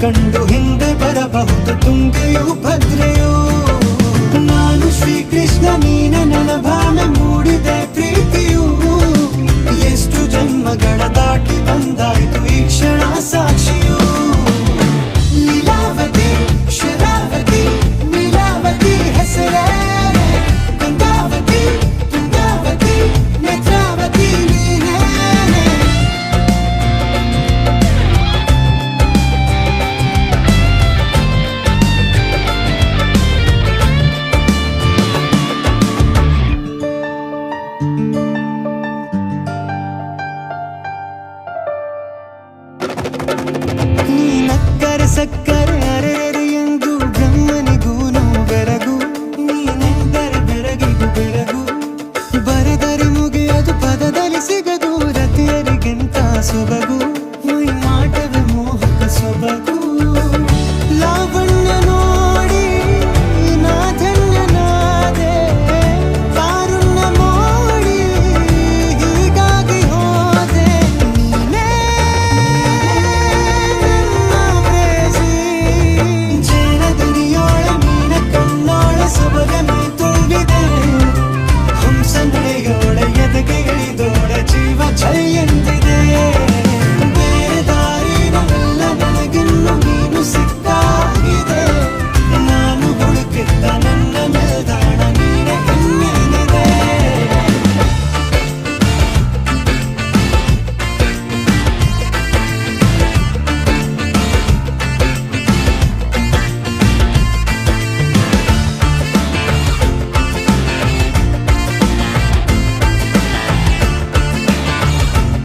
ಕಂಡು ಹಿಂದೆ ಬರಬಹುದು ತುಂಗೆಯು ಬರ